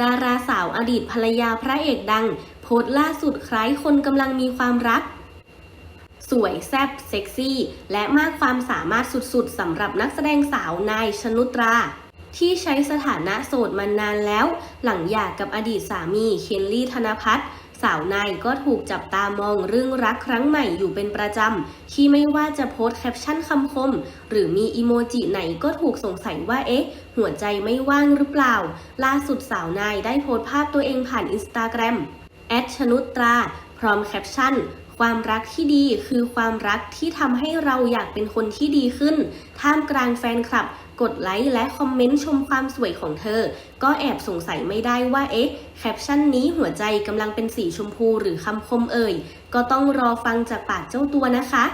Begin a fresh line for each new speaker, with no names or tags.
ดาราสาวอดีตภรรยาพระเอกดัง โพสต์ล่าสุดคล้ายคนกำลังมีความรัก สวยแซ่บเซ็กซี่ และมากความสามารถสุดๆสำหรับนักแสดงสาวนายชนุตรา ที่ใช้สถานะโสดมานานแล้ว หลังหย่ากกับอดีตสามีเคนลี่ธนพัฒน์ สาวนายก็ถูกจับตามองเรื่องรักครั้งใหม่อยู่เป็นประจำ ที่ไม่ว่าจะโพสแคปชั่นคำคม หรือมีอีโมจิไหนก็ถูกสงสัยว่าเอ๊ะ หัวใจไม่ว่างหรือเปล่า ล่าสุดสาวนายได้โพสภาพตัวเองผ่านอินสตาแกรมแอดชนุตรา พร้อมแคปชั่น ความรักที่ดีคือความรักที่ทำให้เราอยากเป็นคนที่ดีขึ้น ท่ามกลางแฟนคลับ กดไลค์และคอมเมนต์ชมความสวยของเธอ ก็แอบสงสัยไม่ได้ว่าเอ๊ะแคปชั่นนี้หัวใจกำลังเป็นสีชมพูหรือคำคมเอ่ย ก็ต้องรอฟังจากปากเจ้าตัวนะคะ